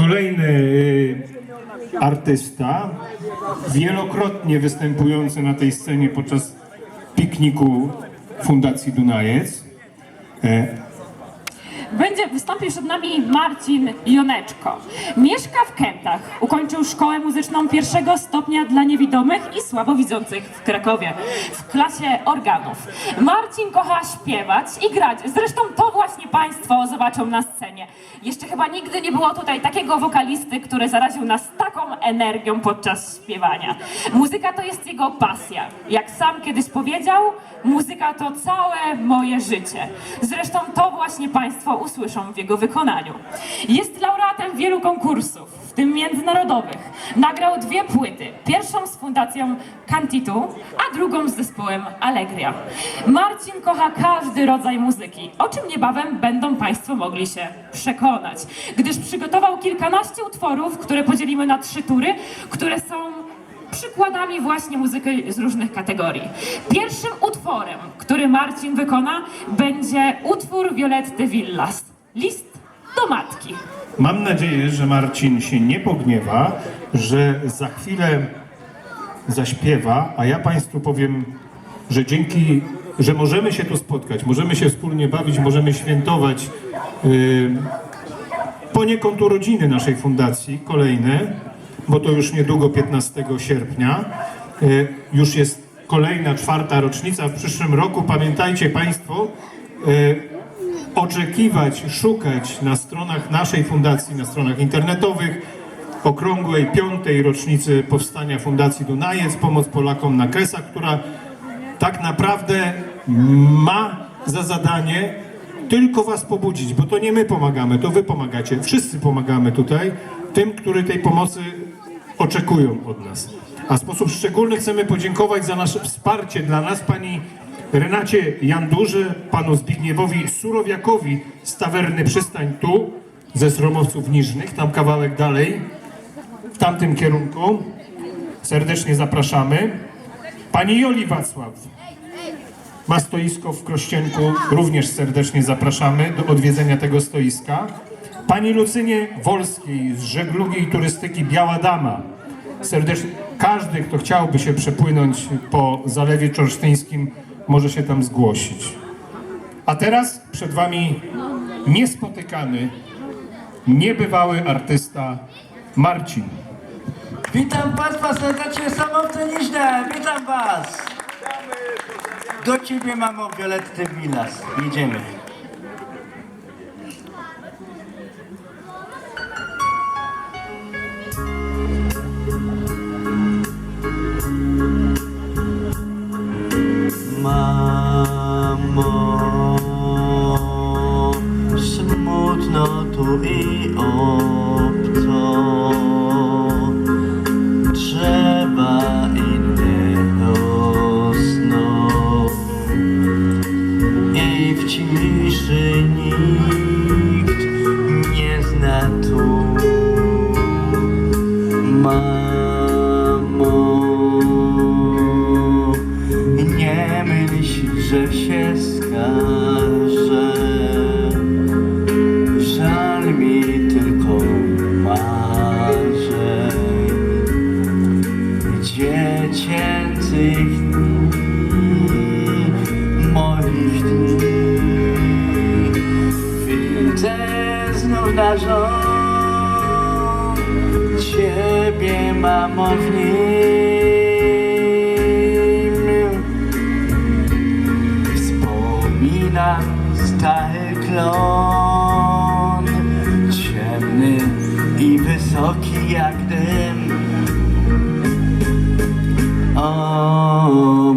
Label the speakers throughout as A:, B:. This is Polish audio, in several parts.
A: Kolejny y, artysta, wielokrotnie występujący na tej scenie podczas pikniku Fundacji Dunajec.
B: Będzie wystąpił przed nami Marcin Joneczko. Mieszka w Kętach. Ukończył szkołę muzyczną pierwszego stopnia dla niewidomych i słabowidzących w Krakowie w klasie organów. Marcin kocha śpiewać i grać. Zresztą to właśnie Państwo zobaczą na scenie. Jeszcze chyba nigdy nie było tutaj takiego wokalisty, który zaraził nas taką energią podczas śpiewania. Muzyka to jest jego pasja. Jak sam kiedyś powiedział, muzyka to całe moje życie. Zresztą to właśnie Państwo usłyszą w jego wykonaniu. Jest laureatem wielu konkursów, w tym międzynarodowych. Nagrał dwie płyty. Pierwszą z fundacją Cantitu, a drugą z zespołem Allegria. Marcin kocha każdy rodzaj muzyki, o czym niebawem będą Państwo mogli się przekonać, gdyż przygotował kilkanaście utworów, które podzielimy na trzy tury, które są przykładami właśnie muzyki z różnych kategorii. Pierwszym utworem, który Marcin wykona, będzie utwór Violetty Villas. List do matki.
A: Mam nadzieję, że Marcin się nie pogniewa, że za chwilę zaśpiewa, a ja Państwu powiem, że dzięki, że możemy się tu spotkać, możemy się wspólnie bawić, możemy świętować yy, poniekąd urodziny naszej fundacji, kolejne, bo to już niedługo 15 sierpnia. Yy, już jest kolejna, czwarta rocznica. W przyszłym roku, pamiętajcie Państwo, yy, oczekiwać, szukać na stronach naszej fundacji, na stronach internetowych okrągłej piątej rocznicy powstania Fundacji Dunajec, Pomoc Polakom na Kresach, która tak naprawdę ma za zadanie tylko Was pobudzić, bo to nie my pomagamy, to Wy pomagacie. Wszyscy pomagamy tutaj tym, którzy tej pomocy oczekują od nas. A w sposób szczególny chcemy podziękować za nasze wsparcie dla nas pani Renacie Jandurze, panu Zbigniewowi Surowiakowi z tawerny Przystań tu, ze Sromowców Niżnych, tam kawałek dalej, w tamtym kierunku. Serdecznie zapraszamy. Pani Joli Wacław ma stoisko w Krościenku, również serdecznie zapraszamy do odwiedzenia tego stoiska. Pani Lucynie Wolskiej z żeglugi i turystyki Biała Dama. Serdecznie każdy, kto chciałby się przepłynąć po Zalewie Czorsztyńskim, może się tam zgłosić. A teraz przed Wami niespotykany, niebywały artysta Marcin.
C: Witam Państwa serdecznie, Samowce Niżne, witam Was! Do Ciebie mamo Violetty Villas, jedziemy. Znów na rząd Ciebie, mamo, w nim. Wspominam stary klon Ciemny i wysoki jak dym O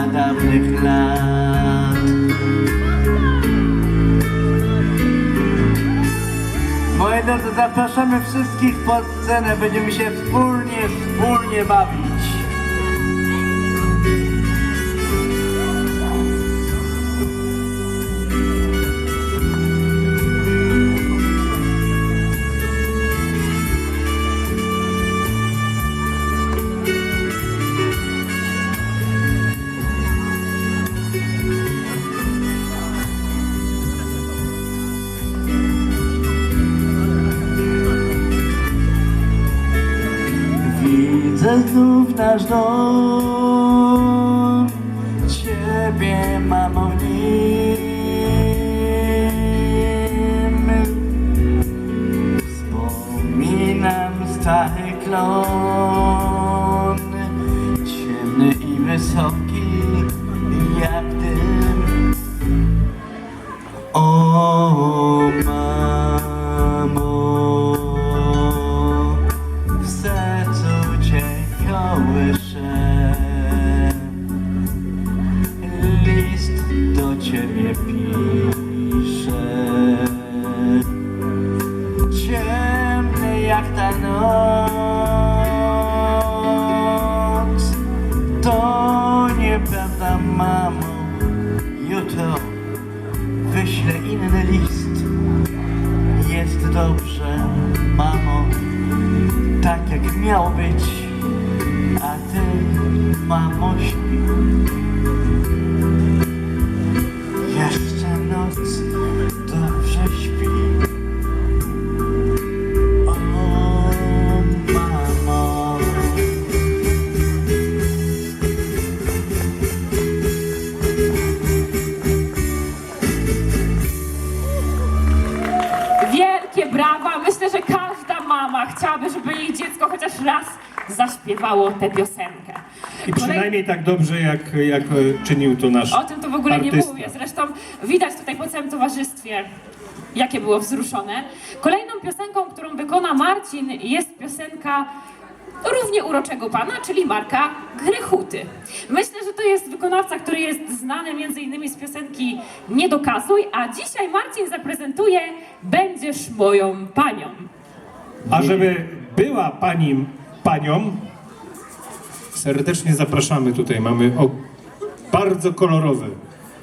C: za dawnych lat Moi drodzy, zapraszamy wszystkich pod scenę, będziemy się wspólnie, wspólnie bawić. Znów nasz dom. Ciebie, mamo, w nim. Wspominam stary klon. Ciemny i wysoki piszę ciemny jak ta noc. To nieprawda, mamo. Jutro wyślę inny list. Jest dobrze, mamo, tak jak miało być. A ty, mamo.
B: Chociaż raz zaśpiewało tę piosenkę.
A: I przynajmniej tak dobrze, jak, jak e, czynił to nasz
B: O tym to w ogóle nie
A: artysta.
B: mówię. Zresztą widać tutaj po całym towarzystwie, jakie było wzruszone. Kolejną piosenką, którą wykona Marcin, jest piosenka równie uroczego pana, czyli Marka Grechuty. Myślę, że to jest wykonawca, który jest znany między innymi z piosenki Nie dokasuj, a dzisiaj Marcin zaprezentuje Będziesz moją panią.
A: A żeby była pani panią, serdecznie zapraszamy tutaj. Mamy o, bardzo kolorowe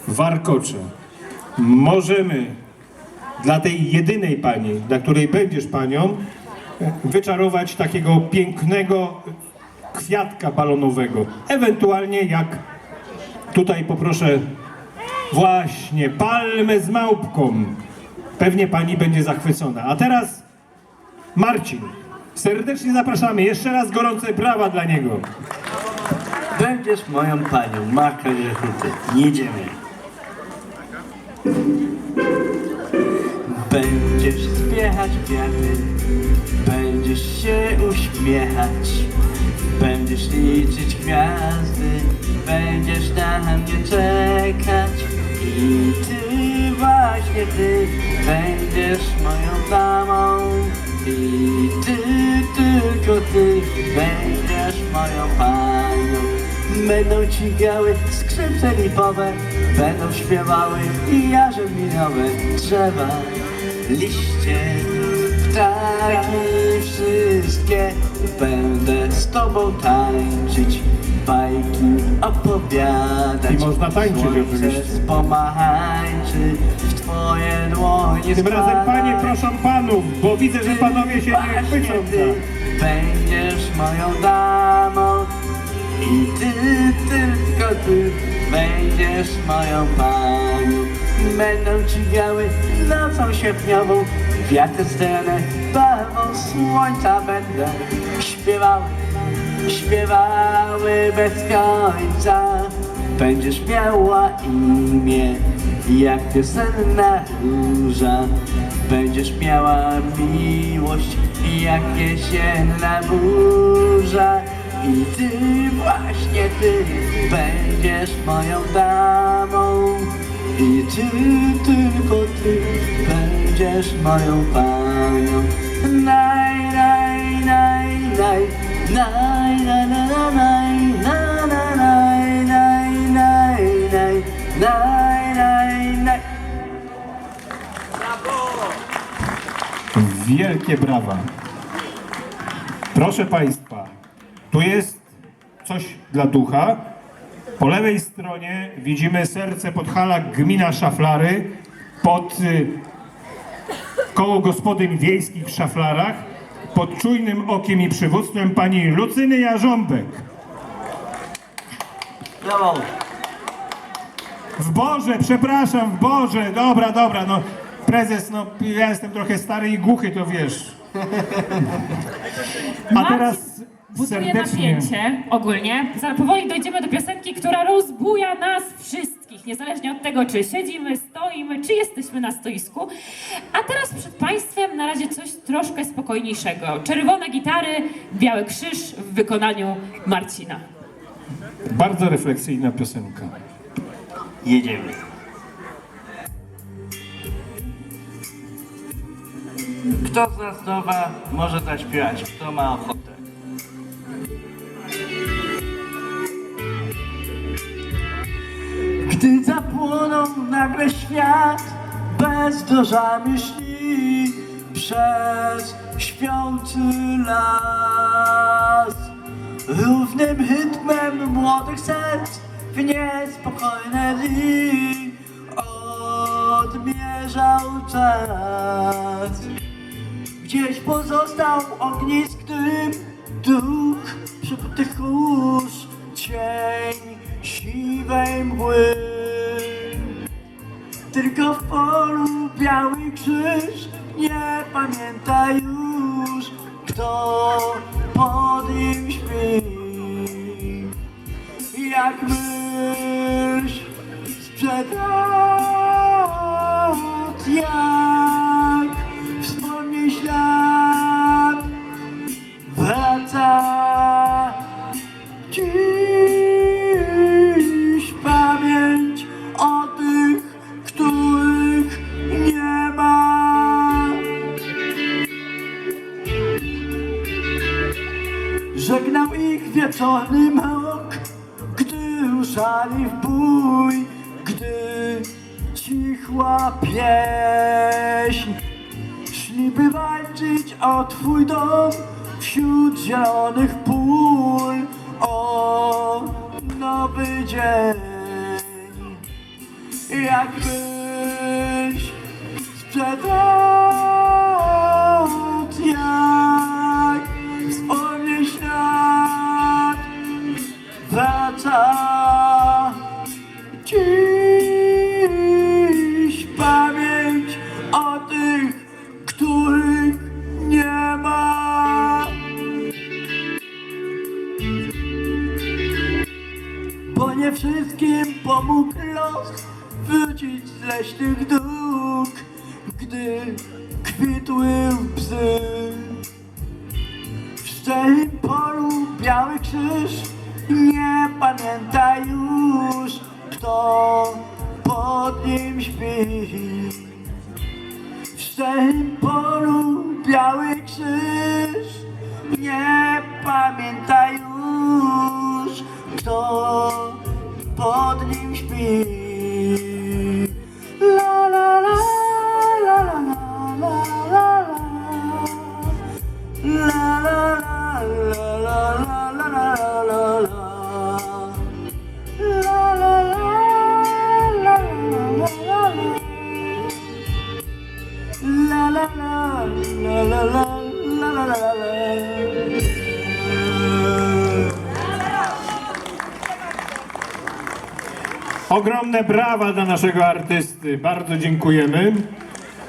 A: warkocze. Możemy dla tej jedynej pani, dla której będziesz panią, wyczarować takiego pięknego kwiatka balonowego. Ewentualnie jak tutaj poproszę właśnie palmę z małpką. Pewnie pani będzie zachwycona. A teraz Marcin. Serdecznie zapraszamy. Jeszcze raz gorące brawa dla niego.
C: Będziesz moją panią, Marka Grechuty. Jedziemy. Będziesz zbierać kwiaty, będziesz się uśmiechać, będziesz liczyć gwiazdy, będziesz na mnie czekać i ty właśnie ty będziesz moją damą i ty, tylko ty będziesz moją panią. Będą ci grały skrzypce lipowe, będą śpiewały i jarze minowe drzewa, liście, ptaki wszystkie. Będę z tobą tańczyć, bajki opowiadać.
A: I można tańczyć
C: Słońce
A: oczywiście.
C: z pomarańczy w twoje dłonie
A: Tym razem
C: spada.
A: panie proszą panów, bo widzę, że panowie się nie
C: Właśnie
A: chwycą
C: ty będziesz moją damą i ty, tylko ty będziesz moją panią. Będą ci grały nocą sierpniową, wiatry strenne barwą słońca będą śpiewały, śpiewały bez końca. Będziesz miała imię jak piosenna róża. Będziesz miała miłość jak jesienna burza. I ty, właśnie ty, będziesz moją damą. I ty, tylko ty, będziesz moją panią.
A: Wielkie brawa. Proszę Państwa, tu jest coś dla ducha. Po lewej stronie widzimy serce Podhala gmina Szaflary pod y, koło gospodyń wiejskich w Szaflarach pod czujnym okiem i przywództwem pani Lucyny Jarząbek.
C: Brawo.
A: W Boże, przepraszam, w Boże, dobra, dobra, no prezes, no ja jestem trochę stary i głuchy, to wiesz. A teraz
B: buduje
A: serdecznie.
B: napięcie ogólnie. Za powoli dojdziemy do piosenki, która rozbuja nas wszystkich, niezależnie od tego, czy siedzimy, stoimy, czy jesteśmy na stoisku. A teraz przed Państwem na razie coś troszkę spokojniejszego. Czerwone gitary, biały krzyż w wykonaniu Marcina.
A: Bardzo refleksyjna piosenka.
C: Jedziemy. Kto z nas nowa może zaśpiewać? Kto ma ochotę? Nagle świat bezdrożami szli przez śpiący las. Równym rytmem młodych serc w niespokojne dni odmierzał czas. Gdzieś pozostał ognisk dym dróg przybytych kurz, cień siwej mgły. Tylko w polu biały krzyż nie pamięta już, kto pod nim śpi. Jak mysz sprzed lat, зелених путь. Szczerym polu biały krzyż nie pamięta już, kto pod nim śpi.
A: Ogromne brawa dla naszego artysty. Bardzo dziękujemy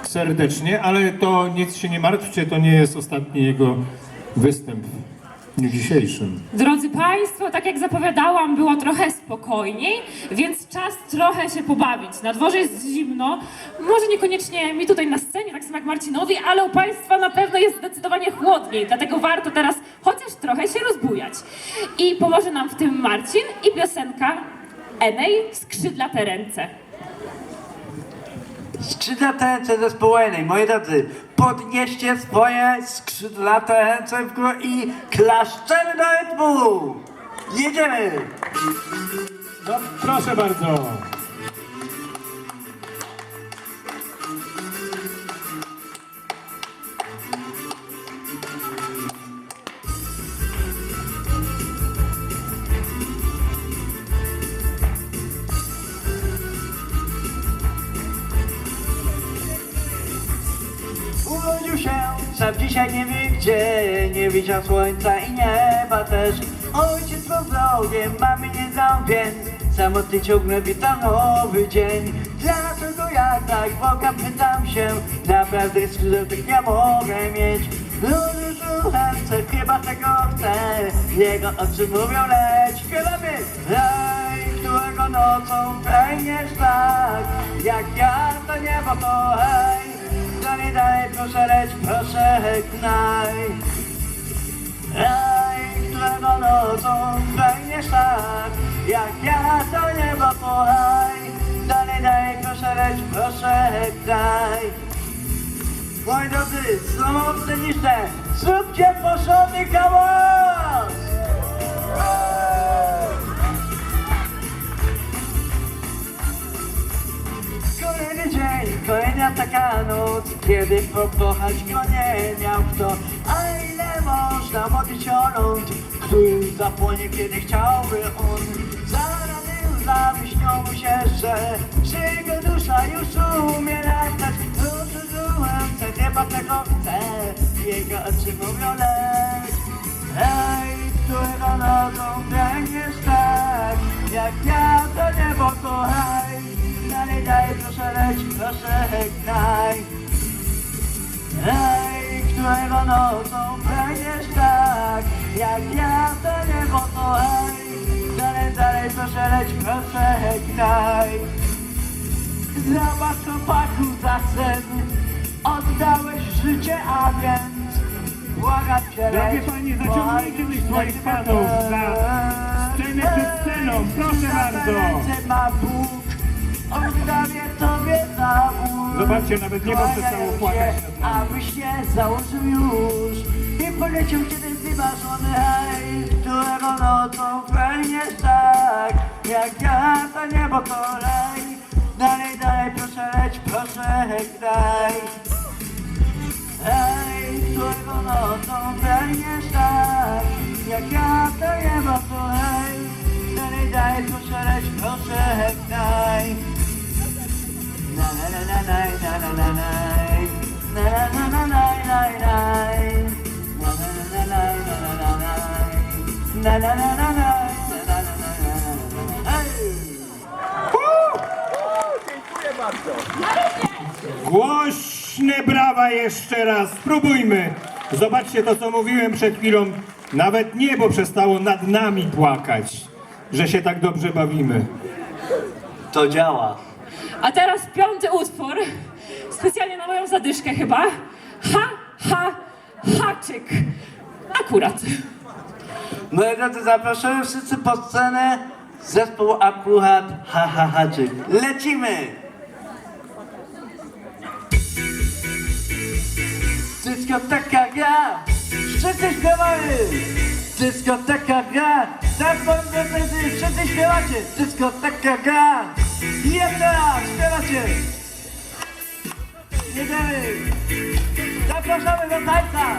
A: serdecznie, ale to nic się nie martwcie, to nie jest ostatni jego występ w dniu dzisiejszym.
B: Drodzy Państwo, tak jak zapowiadałam, było trochę spokojniej, więc czas trochę się pobawić. Na dworze jest zimno, może niekoniecznie mi tutaj na scenie, tak samo jak Marcinowi, ale u Państwa na pewno jest zdecydowanie chłodniej, dlatego warto teraz chociaż trochę się rozbujać. I pomoże nam w tym Marcin i piosenka Enej Skrzydlate ręce.
C: Skrzydlate ręce zespołu Enej, moi drodzy, podnieście swoje skrzydlate ręce w górę i klaszczemy do rytmu! Jedziemy!
A: No, proszę bardzo.
C: Nie widział słońca i nieba też. Ojciec był wrogiem, mamy nie więc Samotny ciągle wita nowy dzień. Dlaczego ja tak Boga pytam się? Naprawdę skrzydełek ja mogę mieć. Słucham, co chyba tego chce Jego oczy mówią leć Śpiewamy Hej, którego nocą pragniesz tak? Jak ja to niebo to hej. Dalej, dalej, proszę leć, proszę gnaj Hej, którego nocą pragniesz tak Jak ja to niebo to hej Dalej, dalej, proszę leć, proszę gnaj Moi drodzy, są mocne niż te. Zróbcie porządny hałas! Kolejny dzień, kolejna taka noc Kiedy pokochać go nie miał kto A można modlić o ląd Który zapłonie, kiedy chciałby on. Śnią mu się, że jego dusza już umie latać. Rozumiem, że nieba tego chce Jego oczy mówią leć. Hej, którego nogą pragniesz tak? Jak ja to niebo kochaj. Dalej, dalej, proszę leć, proszę gnaj. Hej, którego nocą pragniesz tak Jak ja to niebo kochaj Dalej, dalej, proszę leć, proszę gnaj Zobacz chłopaku za sen Oddałeś życie, a więc Błagam cię
D: Drogie
C: leć,
D: panie, tych
C: cię,
D: swoich panów na scenę przed sceną. Proszę bardzo.
C: ma Bóg Oddawię tobie zawód
D: Zobaczcie, nawet niebo przestało płakać.
C: Abyś nie założył już poleciał kiedy wymarzony hej Którego nocą pragniesz tak Jak ja to niebo kolej Dalej, dalej, proszę leć, proszę graj Hej, którego nocą pragniesz tak Jak ja to niebo kolej Dalej, dalej, proszę leć, proszę graj na na na na na na na na na na na na na na Na na na na na.
A: Głośne brawa jeszcze raz. Spróbujmy. Zobaczcie to, co mówiłem przed chwilą. Nawet niebo przestało nad nami płakać, że się tak dobrze bawimy.
C: To działa.
B: A teraz piąty utwór. Specjalnie na moją zadyszkę chyba. Ha, ha, haczyk. Akurat.
C: Moi drodzy, zapraszamy wszyscy po scenę. Zespół akurat ha ha haczyk. Lecimy! Dyskoteka gra! Wszyscy śpiewamy! Dyskoteka gra! Tak powiem wtedy, wszyscy śpiewacie! Dyskoteka gra! Raz śpiewacie! Jedziemy! Zapraszamy do tańca!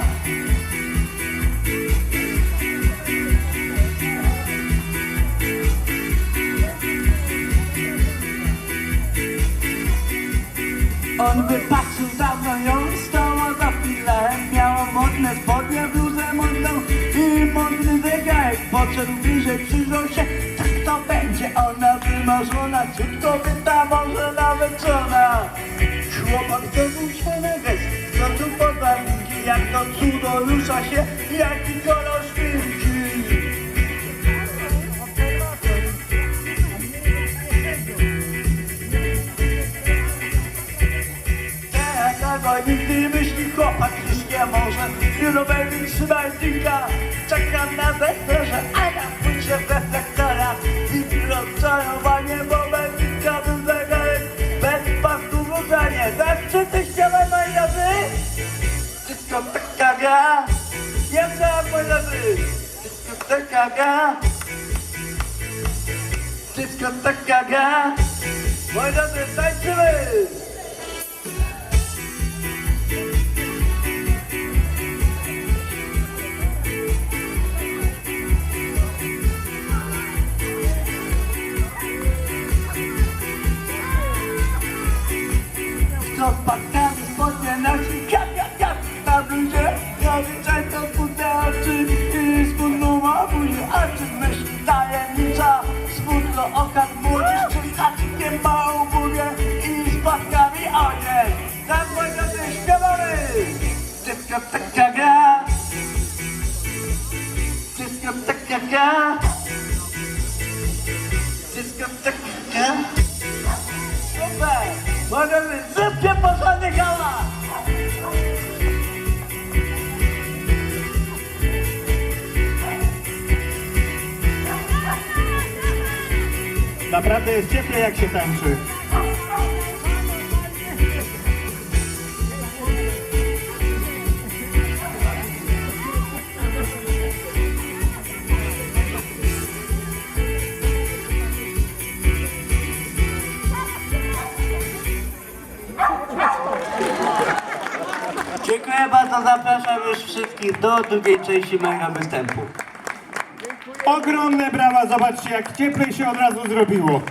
C: On wypatrzył dawno ją stała za chwilę Miała modne spodnie, bluzę modną i modny zegarek. Podszedł bliżej, przyjrzał się, tak to będzie. Ona wymarzona, szybko wyta, może nawet żona? Chłopak zrobił się na gest, skoczył pod Jak to cudo rusza się, jaki kolor szpilki Wielu baby trzymaj dika Czekam na zechcerze, a ja pójdzie w reflektora I rozczarowanie, bo bez dika bym zegarek Bez pastu w ubranie Zawsze ty śpiewaj majazy Dyskoteka gra. Jedna majazy Dyskoteka gra. Dyskoteka gra. Moi drodzy, tańczymy!
A: Naprawdę jest cieplej jak się tańczy.
C: Dziękuję bardzo, zapraszam już wszystkich do drugiej części mojego występu.
A: Ogromne brawa, zobaczcie jak cieplej się od razu zrobiło.